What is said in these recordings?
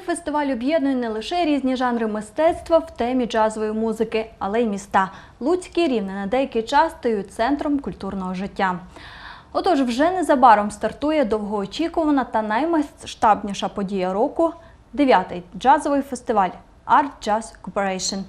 фестиваль об'єднує не лише різні жанри мистецтва в темі джазової музики, але й міста. Луцький Рівне на деякий час стають центром культурного життя. Отож, вже незабаром стартує довгоочікувана та наймасштабніша подія року дев'ятий джазовий фестиваль Art Jazz Corporation.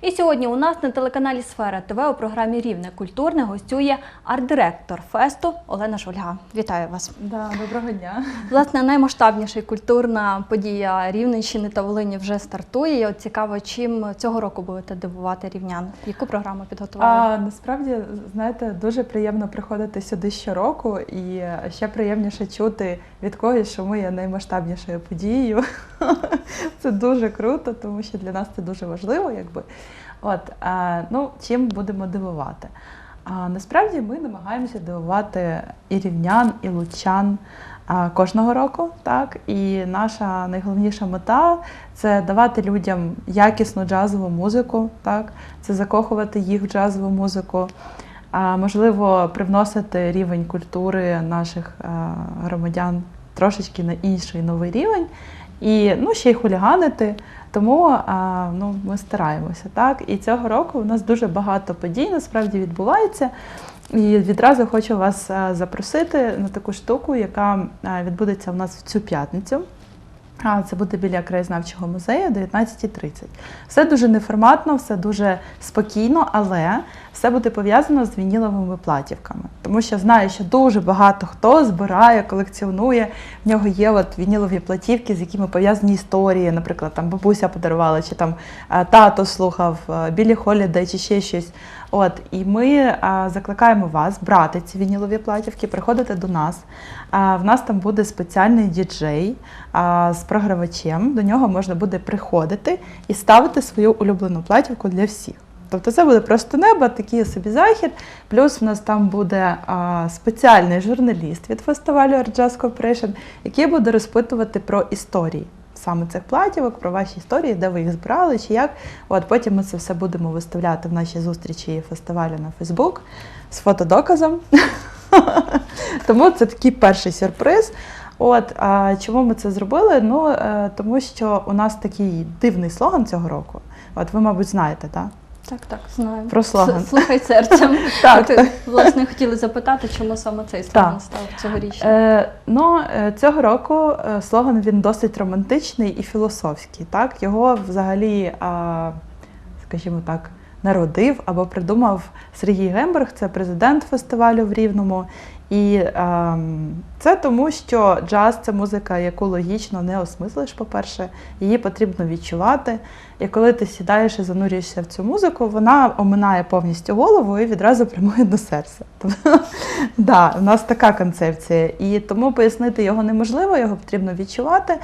І сьогодні у нас на телеканалі Сфера ТВ у програмі Рівне культурне гостює арт-директор фесту Олена Шульга. Вітаю вас! Да, доброго дня. Власне, наймасштабніша культурна подія Рівненщини та Волині вже стартує. І от цікаво, чим цього року будете дивувати рівнян? Яку програму підготували? А насправді, знаєте, дуже приємно приходити сюди щороку, і ще приємніше чути від когось, що ми є наймасштабнішою подією. Це дуже круто, тому що для нас це дуже важливо, якби. От, ну, чим будемо дивувати? А, насправді ми намагаємося дивувати і рівнян, і лучан кожного року. Так? І наша найголовніша мета це давати людям якісну джазову музику, так? це закохувати їх в джазову музику. А, можливо, привносити рівень культури наших громадян трошечки на інший новий рівень, і ну, ще й хуліганити. Тому ну, ми стараємося. Так? І цього року у нас дуже багато подій насправді відбувається. І відразу хочу вас запросити на таку штуку, яка відбудеться у нас в цю п'ятницю. А, Це буде біля краєзнавчого музею 19.30. Все дуже неформатно, все дуже спокійно, але все буде пов'язано з вініловими платівками. Тому що знаю, що дуже багато хто збирає, колекціонує. В нього є от вінілові платівки, з якими пов'язані історії. Наприклад, там бабуся подарувала, чи там е, тато слухав е, Білі Холідей, чи ще щось. От і ми а, закликаємо вас брати ці вінілові платівки, приходити до нас. А, в нас там буде спеціальний діджей а, з програвачем. До нього можна буде приходити і ставити свою улюблену платівку для всіх. Тобто це буде просто небо, такий собі захід. Плюс в нас там буде а, спеціальний журналіст від фестивалю Art Jazz Corporation, який буде розпитувати про історії саме цих платівок, про ваші історії, де ви їх збирали, чи як. От потім ми це все будемо виставляти в нашій зустрічі фестивалю на Фейсбук з фотодоказом. Тому це такий перший сюрприз. От а чому ми це зробили? Ну е, тому що у нас такий дивний слоган цього року. От ви, мабуть, знаєте, так? Так, так, знаю. Про слоган. Слухай серцем. Так, От, так. власне, хотіли запитати, чому саме цей слоган став цьогорічним. Е, ну, е, цього року е, слоган він досить романтичний і філософський. Так? Його взагалі, а, скажімо так, народив або придумав Сергій Гемберг, це президент фестивалю в Рівному. І е, це тому, що джаз це музика, яку логічно не осмислиш, по-перше, її потрібно відчувати. І коли ти сідаєш і занурюєшся в цю музику, вона оминає повністю голову і відразу прямує до серця. Тобто, да, у нас така концепція. І тому пояснити його неможливо, його потрібно відчувати.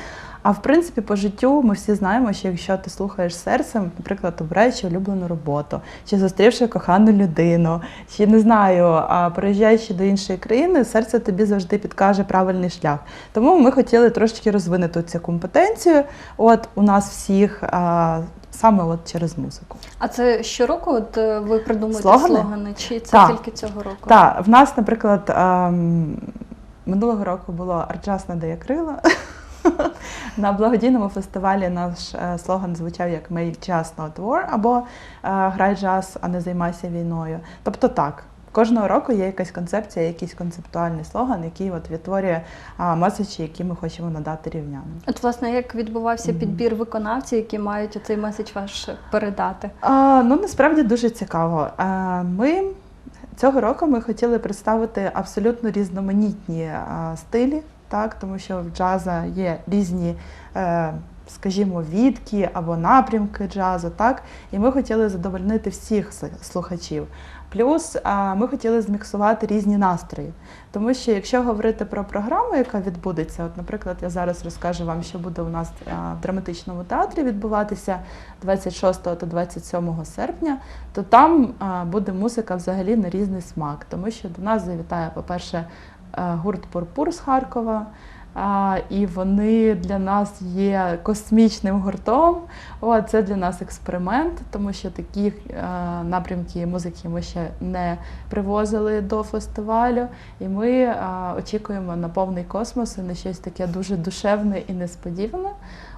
А в принципі, по життю ми всі знаємо, що якщо ти слухаєш серцем, наприклад, обираючи улюблену роботу, чи зустрівши кохану людину, чи не знаю, переїжджаючи до іншої країни, серце тобі завжди підкаже правильний шлях. Тому ми хотіли трошки розвинути цю компетенцію. От у нас всіх. Саме от через музику. А це щороку от е, ви придумуєте Слогани? слогани? Чи це Так. тільки цього року? Так, в нас, наприклад, ем, минулого року було Арджас надає крила. На благодійному фестивалі наш е, слоган звучав як Make Jazz Not War або е, Грай джаз, а не займайся війною. Тобто так. Кожного року є якась концепція, якийсь концептуальний слоган, який от відтворює а, меседжі, які ми хочемо надати рівнянам. От, власне, як відбувався підбір виконавців, які мають цей меседж ваш передати? А, ну насправді дуже цікаво. А, ми цього року ми хотіли представити абсолютно різноманітні а, стилі, так, тому що в джаза є різні. Е, Скажімо, відки або напрямки джазу, так і ми хотіли задовольнити всіх слухачів. Плюс ми хотіли зміксувати різні настрої. Тому що якщо говорити про програму, яка відбудеться, от, наприклад, я зараз розкажу вам, що буде у нас в драматичному театрі відбуватися 26 та 27 серпня, то там буде музика взагалі на різний смак, тому що до нас завітає, по-перше, гурт Пурпур з Харкова. І вони для нас є космічним гуртом. О, це для нас експеримент, тому що таких е, напрямки музики ми ще не привозили до фестивалю. І ми е, очікуємо на повний космос і на щось таке дуже душевне і несподіване.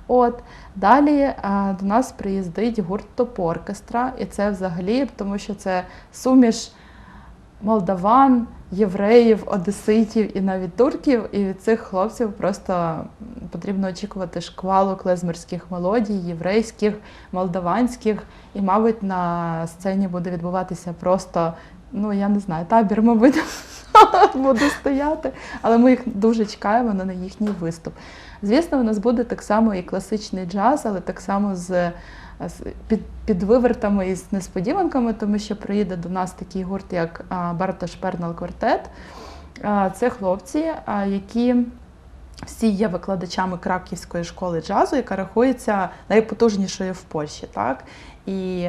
От далі а, до нас приїздить гурт топ-оркестра, і це взагалі, тому що це суміш молдаван, євреїв, одеситів і навіть турків. І від цих хлопців просто потрібно очікувати шквалу клезмерських мелодій, єврейських, молдаванських. І, мабуть, на сцені буде відбуватися просто, ну я не знаю, табір, мабуть, буде стояти. Але ми їх дуже чекаємо на їхній виступ. Звісно, у нас буде так само і класичний джаз, але так само з, під, під вивертами і з несподіванками, тому що приїде до нас такий гурт, як Бартош Пернал Квартет. Це хлопці, які всі є викладачами Краківської школи джазу, яка рахується найпотужнішою в Польщі. Так? І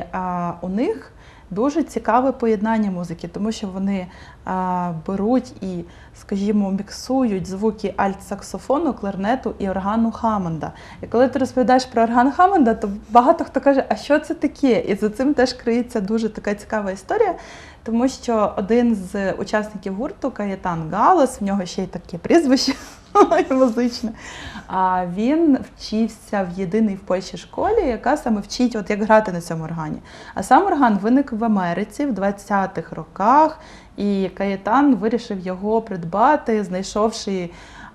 у них дуже цікаве поєднання музики, тому що вони а, беруть і, скажімо, міксують звуки альт-саксофону, кларнету і органу Хамонда. І коли ти розповідаєш про орган Хамонда, то багато хто каже, а що це таке? І за цим теж криється дуже така цікава історія. Тому що один з учасників гурту Каєтан Галас, в нього ще й таке прізвище музичне. А він вчився в єдиній в Польщі школі, яка саме вчить, от як грати на цьому органі. А сам орган виник в Америці в 20-х роках, і Каєтан вирішив його придбати, знайшовши.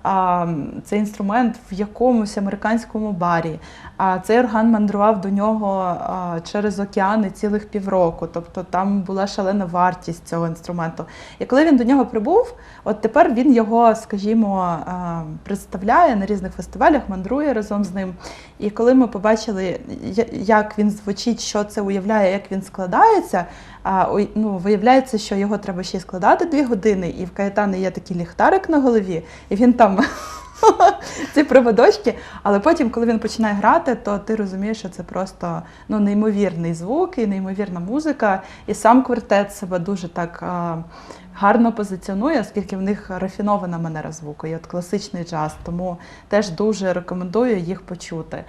А, цей інструмент в якомусь американському барі. А цей орган мандрував до нього а, через океани цілих півроку. Тобто там була шалена вартість цього інструменту. І коли він до нього прибув, от тепер він його, скажімо, а, представляє на різних фестивалях, мандрує разом з ним. І коли ми побачили, як він звучить, що це уявляє, як він складається, а, ну, виявляється, що його треба ще складати дві години, і в Каєтани є такий ліхтарик на голові, і він там ці проводочки. Але потім, коли він починає грати, то ти розумієш, що це просто ну, неймовірний звук і неймовірна музика. І сам квартет себе дуже так гарно позиціонує, оскільки в них рафінована манера звуку, і от класичний джаз. Тому теж дуже рекомендую їх почути.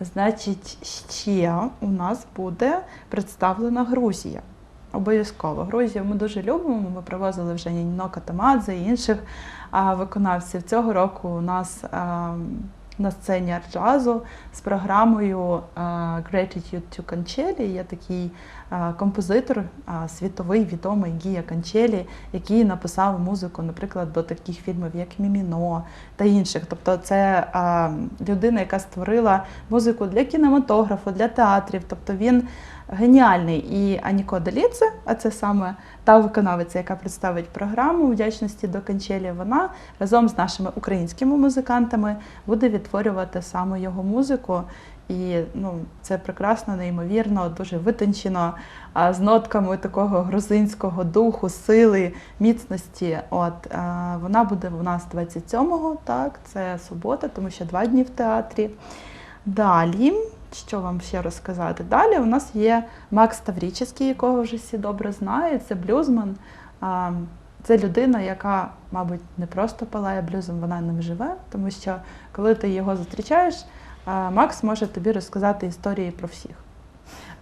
Значить, ще у нас буде представлена Грузія. Обов'язково. Грузію ми дуже любимо. Ми привозили вже Ніно Катамадзе і інших виконавців. Цього року у нас на сцені арт-джазу з програмою Gratitude to Cancelli є такий композитор, світовий відомий Гія Канчелі, який написав музику, наприклад, до таких фільмів, як Міміно та інших. Тобто, це людина, яка створила музику для кінематографу, для театрів. Тобто він геніальний. І Аніко Деліце, а це саме та виконавиця, яка представить програму вдячності до Канчелі, вона разом з нашими українськими музикантами буде відтворювати саме його музику. І ну, це прекрасно, неймовірно, дуже витончено, а з нотками такого грузинського духу, сили, міцності. От е, вона буде у нас 27-го, так, це субота, тому що два дні в театрі. Далі, що вам ще розказати? Далі у нас є Макс Таврічевський, якого вже всі добре знають. Це блюзман. А, Це людина, яка, мабуть, не просто палає блюзом, вона ним живе, тому що коли ти його зустрічаєш, а, Макс може тобі розказати історії про всіх.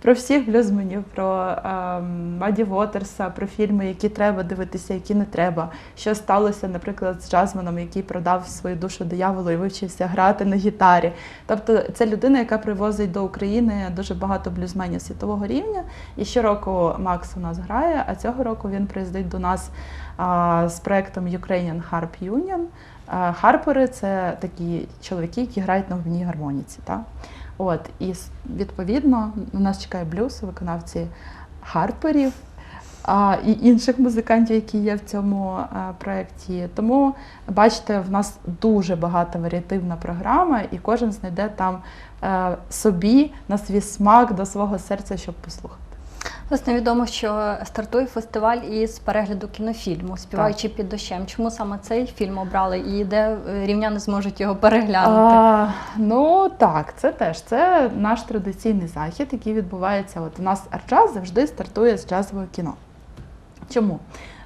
Про всіх блюзменів, про ем, Маді Вотерса, про фільми, які треба дивитися, які не треба. Що сталося, наприклад, з Джазманом, який продав свою душу дияволу і вивчився грати на гітарі. Тобто це людина, яка привозить до України дуже багато блюзменів світового рівня. І щороку Макс у нас грає, а цього року він приїздить до нас а, з проектом Ukrainian Harp Union. А, Харпери це такі чоловіки, які грають на губній гармоніці. От, і відповідно на нас чекає блюз, виконавці харперів а, і інших музикантів, які є в цьому а, проєкті. Тому бачите, в нас дуже багата варіативна програма, і кожен знайде там е, собі на свій смак до свого серця, щоб послухати. Власне, відомо, що стартує фестиваль із перегляду кінофільму Співаючи під дощем. Чому саме цей фільм обрали і де е, рівняни зможуть його переглянути? А, ну так, це теж це наш традиційний захід, який відбувається. От у нас арт-джаз завжди стартує з джазового кіно. Чому?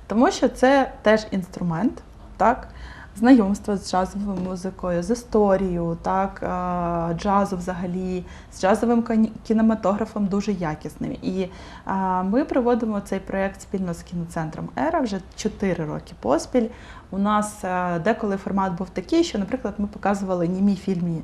Тому що це теж інструмент, так? Знайомства з джазовою музикою, з історією, так, е, джазу взагалі, з джазовим кінематографом дуже якісним. І е, ми проводимо цей проєкт спільно з кіноцентром Ера вже 4 роки поспіль. У нас е, деколи формат був такий, що, наприклад, ми показували німі фільмі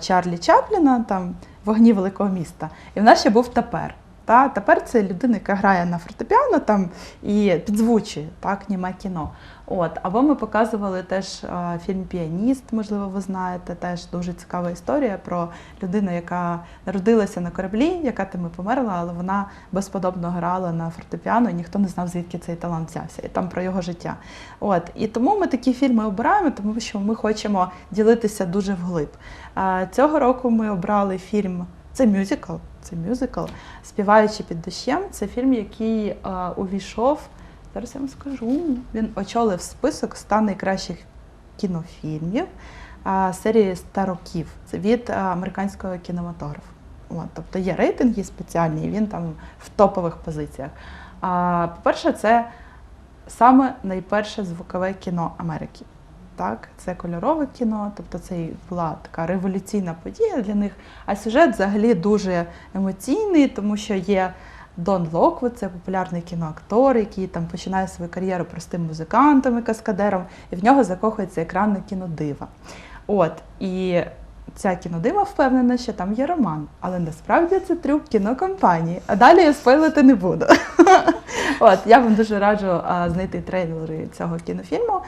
Чарлі Чапліна, там Вогні великого міста. І в нас ще був тепер. Та тепер це людина, яка грає на фортепіано там і підзвучує так, німе кіно. От або ми показували теж е, фільм Піаніст, можливо, ви знаєте, теж дуже цікава історія про людину, яка народилася на кораблі, яка там і померла, але вона безподобно грала на фортепіано, і ніхто не знав, звідки цей талант взявся, і там про його життя. От і тому ми такі фільми обираємо, тому що ми хочемо ділитися дуже вглиб. Е, Цього року ми обрали фільм. Це мюзикл. Це мюзикл Співаючи під дощем. Це фільм, який е, увійшов. Зараз я вам скажу. Він очолив список 100 найкращих кінофільмів е, серії 100 років. Від е, американського кінематографу. От, тобто є рейтинги спеціальні, і він там в топових позиціях. По-перше, це саме найперше звукове кіно Америки. Так, це кольорове кіно, тобто це була така революційна подія для них. А сюжет взагалі дуже емоційний, тому що є Дон Локвуд, це популярний кіноактор, який там починає свою кар'єру простим музикантом і каскадером, і в нього закохується екранне кінодива. От і ця кінодима впевнена, що там є роман, але насправді це трюк кінокомпанії. А далі я спойлити не буду. От я вам дуже раджу знайти трейлери цього кінофільму.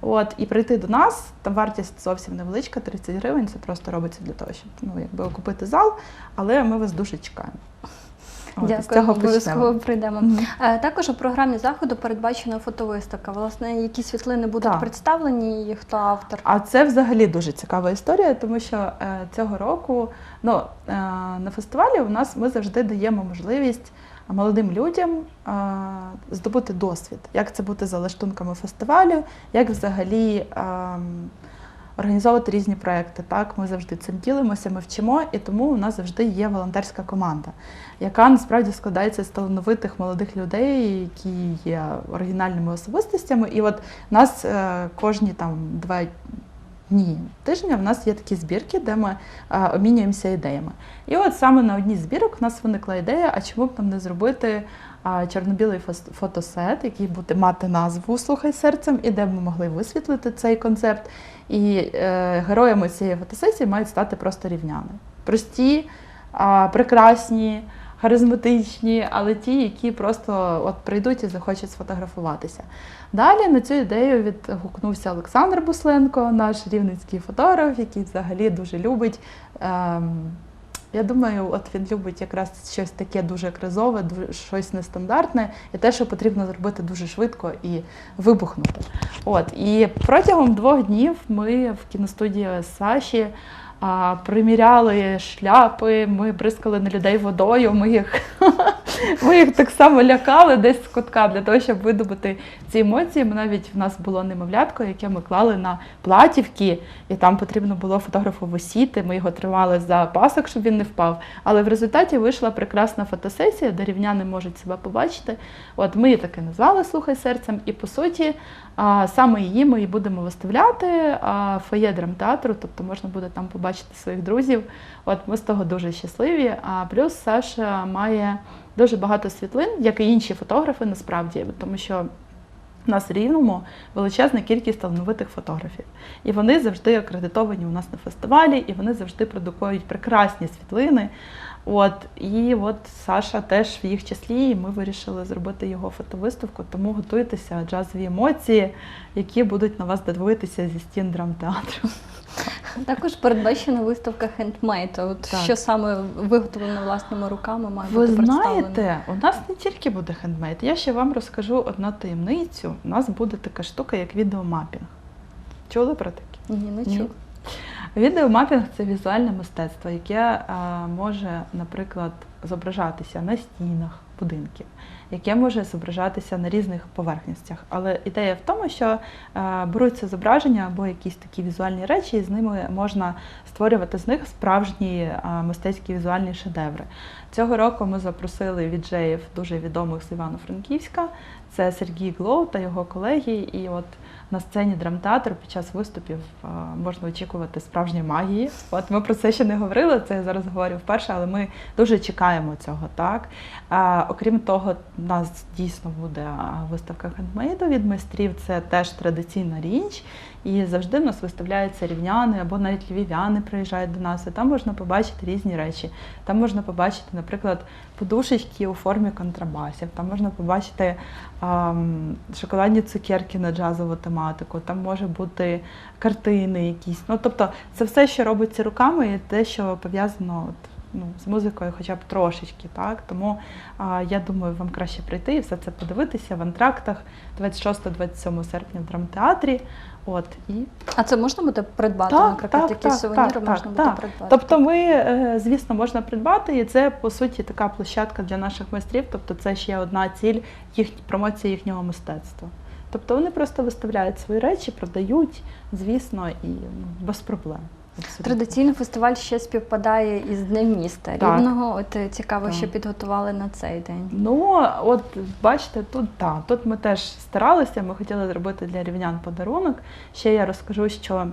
От, і прийти до нас, там вартість зовсім невеличка, 30 гривень. Це просто робиться для того, щоб ну, якби окупити зал, але ми вас дуже чекаємо. З Дякую, цього обов'язково прийдемо. Мгм. Е, Також у програмі заходу передбачена фотовиставка. Власне, які світлини будуть Так. представлені і хто автор? А це взагалі дуже цікава історія, тому що е, цього року ну, е, на фестивалі у нас ми завжди даємо можливість молодим людям е, здобути досвід, як це бути за лаштунками фестивалю, як взагалі. Організовувати різні проекти, так ми завжди цим ділимося, ми вчимо, і тому у нас завжди є волонтерська команда, яка насправді складається з талановитих молодих людей, які є оригінальними особистостями. І от нас е, кожні там два дні тижня в нас є такі збірки, де ми е, обмінюємося ідеями. І от саме на одній збірок у нас виникла ідея, а чому б нам не зробити а, чорно-білий фотосет, який буде мати назву Слухай серцем, і де ми могли висвітлити цей концепт. І е, героями цієї фотосесії мають стати просто рівняни. Прості, прекрасні, харизматичні, але ті, які просто от прийдуть і захочуть сфотографуватися. Далі на цю ідею відгукнувся Олександр Бусленко, наш рівненський фотограф, який взагалі дуже любить. Ем, я думаю, от він любить якраз щось таке дуже кризове, щось нестандартне, і те, що потрібно зробити дуже швидко і вибухнути. От і протягом двох днів ми в кіностудії Саші приміряли шляпи, ми бризкали на людей водою, ми їх, ми їх так само лякали десь з кутка для того, щоб видобути ці емоції. Ми навіть в нас було немовлятко, яке ми клали на платівки, і там потрібно було фотографу висіти. Ми його тримали за пасок, щоб він не впав. Але в результаті вийшла прекрасна фотосесія, де рівняни можуть себе побачити. От ми її таки назвали Слухай серцем, і по суті, саме її ми і будемо виставляти фоє драмтеатру, тобто можна буде там побачити своїх друзів. От ми з того дуже щасливі. А плюс Саша має дуже багато світлин, як і інші фотографи, насправді, тому що. У нас в Рівному величезна кількість талановитих фотографів. І вони завжди акредитовані у нас на фестивалі, і вони завжди продукують прекрасні світлини. От, і от Саша теж в їх числі, і ми вирішили зробити його фотовиставку, тому готуйтеся джазові емоції, які будуть на вас дивитися зі стін драмтеатру. Також передбачена виставка хендмейд. От Так. що саме виготовлено власними руками має Ви бути представлено. знаєте, у нас не тільки буде хендмейд. Я ще вам розкажу одну таємницю. У нас буде така штука, як відеомапінг. Чули про таке? Ні, не чув. Відеомапінг це візуальне мистецтво, яке е, може, наприклад, зображатися на стінах будинків, яке може зображатися на різних поверхностях. Але ідея в тому, що е, беруться зображення або якісь такі візуальні речі, і з ними можна створювати з них справжні е, мистецькі візуальні шедеври. Цього року ми запросили віджеїв дуже відомих з Івано-Франківська. Це Сергій Глоу та його колеги. І от на сцені драмтеатру під час виступів можна очікувати справжньої магії. От ми про це ще не говорили. Це я зараз говорю вперше, але ми дуже чекаємо цього. Так окрім того, у нас дійсно буде виставка хендмейду від майстрів. Це теж традиційна річ. І завжди в нас виставляються рівняни або навіть львів'яни приїжджають до нас. І там можна побачити різні речі. Там можна побачити, наприклад, подушечки у формі контрабасів. Там можна побачити ам, шоколадні цукерки на джазову тематику. Там може бути картини якісь. Ну тобто, це все, що робиться руками, і те, що пов'язано ну, з музикою, хоча б трошечки. Так тому а, я думаю, вам краще прийти і все це подивитися в антрактах 26-27 серпня в драмтеатрі. От і А це можна буде придбати, Так, наприклад, так, якісь так, сувеніри так, можна так, буде так. придбати. Тобто, ми, е, звісно, можна придбати, і це по суті така площадка для наших майстрів. Тобто, це ще одна ціль їх промоції їхнього мистецтва. Тобто вони просто виставляють свої речі, продають, звісно, і ну, без проблем. Абсолютно. Традиційно фестиваль ще співпадає із Днем міста Так. Рівного. От е, цікаво, Так. що підготували на цей день. Ну, от бачите, тут так, тут ми теж старалися. Ми хотіли зробити для рівнян подарунок. Ще я розкажу, що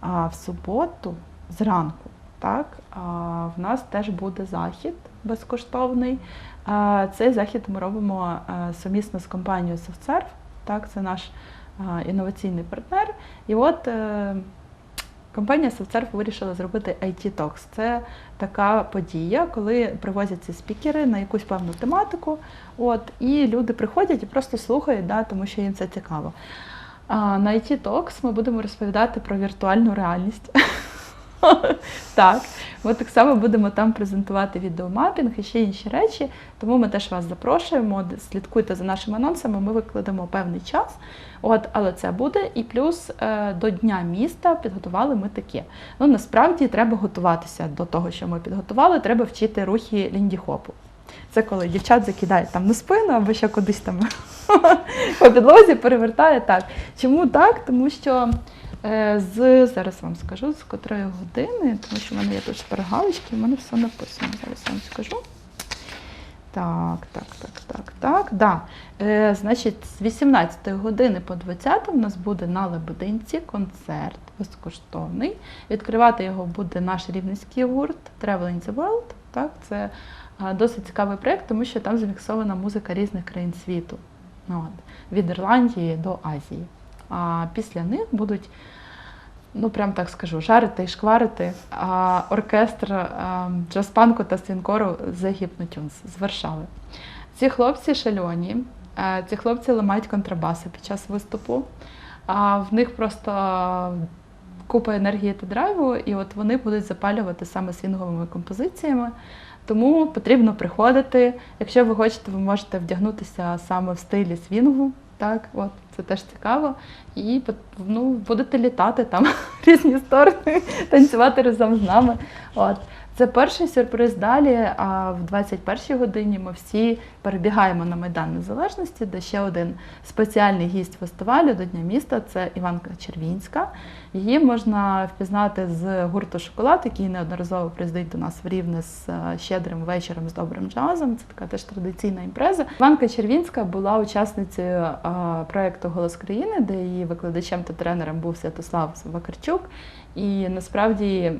а, в суботу зранку, так, а, в нас теж буде захід безкоштовний. А, цей захід ми робимо а, сумісно з компанією SoftServe, так, це наш а, інноваційний партнер. І от е, компанія SoftServe вирішила зробити IT Talks. Це така подія, коли привозяться спікери на якусь певну тематику, от, і люди приходять і просто слухають, да, тому що їм це цікаво. А на IT Talks ми будемо розповідати про віртуальну реальність. Так, ми так само будемо там презентувати відеомапінг і ще інші речі. Тому ми теж вас запрошуємо. Слідкуйте за нашими анонсами. Ми викладемо певний час. От, але це буде. І плюс е, до Дня міста підготували ми таке. Ну насправді треба готуватися до того, що ми підготували. Треба вчити рухи лінді-хопу. Це коли дівчат закидають там на спину або ще кудись там по підлозі перевертає так. Чому так? Тому що з зараз вам скажу з котрої години, тому що в мене є тут шпаргалочки, в мене все написано. Зараз вам скажу. Так, так, так, так, так. Да. Е, значить, з 18 години по 20 у нас буде на Лебединці концерт безкоштовний. Відкривати його буде наш рівненський гурт Traveling the World. Так, це досить цікавий проєкт, тому що там заміксована музика різних країн світу. Ну, От, від Ірландії до Азії. А після них будуть, ну прям так скажу, жарити і шкварити а, оркестр а, джаз-панку та свінкору The Hypnotunes з Варшави. Ці хлопці шальоні, е, ці хлопці ламають контрабаси під час виступу. А в них просто купа енергії та драйву, і от вони будуть запалювати саме свінговими композиціями. Тому потрібно приходити. Якщо ви хочете, ви можете вдягнутися саме в стилі свінгу. Так, от це теж цікаво. І ну, будете літати там різні сторони, танцювати разом з нами. От. Це перший сюрприз далі. А в 21-й годині ми всі перебігаємо на Майдан Незалежності, де ще один спеціальний гість фестивалю до Дня міста це Іванка Червінська. Її можна впізнати з гурту Шоколад, який неодноразово приїздить до нас в Рівне з е, щедрим вечором з добрим джазом. Це така теж традиційна імпреза. Іванка Червінська була учасницею е, проекту Голос країни, де її викладачем та тренером був Святослав Вакарчук. І насправді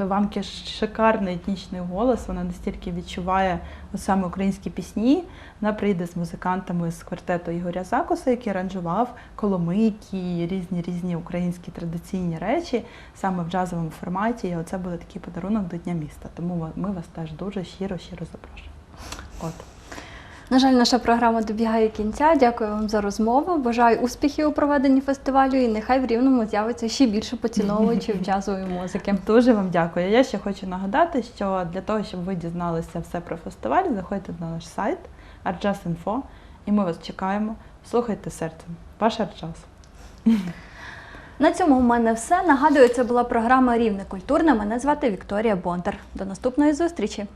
Іванки шикарний етнічний голос, вона настільки відчуває саме українські пісні. Вона прийде з музикантами з квартету Ігоря Закуса, який аранжував коломийки, різні різні українські традиційні речі саме в джазовому форматі. І оце буде такий подарунок до Дня міста. Тому ми вас теж дуже щиро, щиро запрошуємо. От. На жаль, наша програма добігає кінця. Дякую вам за розмову. Бажаю успіхів у проведенні фестивалю і нехай в рівному з'явиться ще більше поціновувачів джазової музики. Дуже вам дякую. Я ще хочу нагадати, що для того, щоб ви дізналися все про фестиваль, заходьте на наш сайт artjazz.info і ми вас чекаємо. Слухайте серцем. Ваш арджаз. На цьому у мене все. Нагадую, це була програма Рівне культурне. Мене звати Вікторія Бондар. До наступної зустрічі.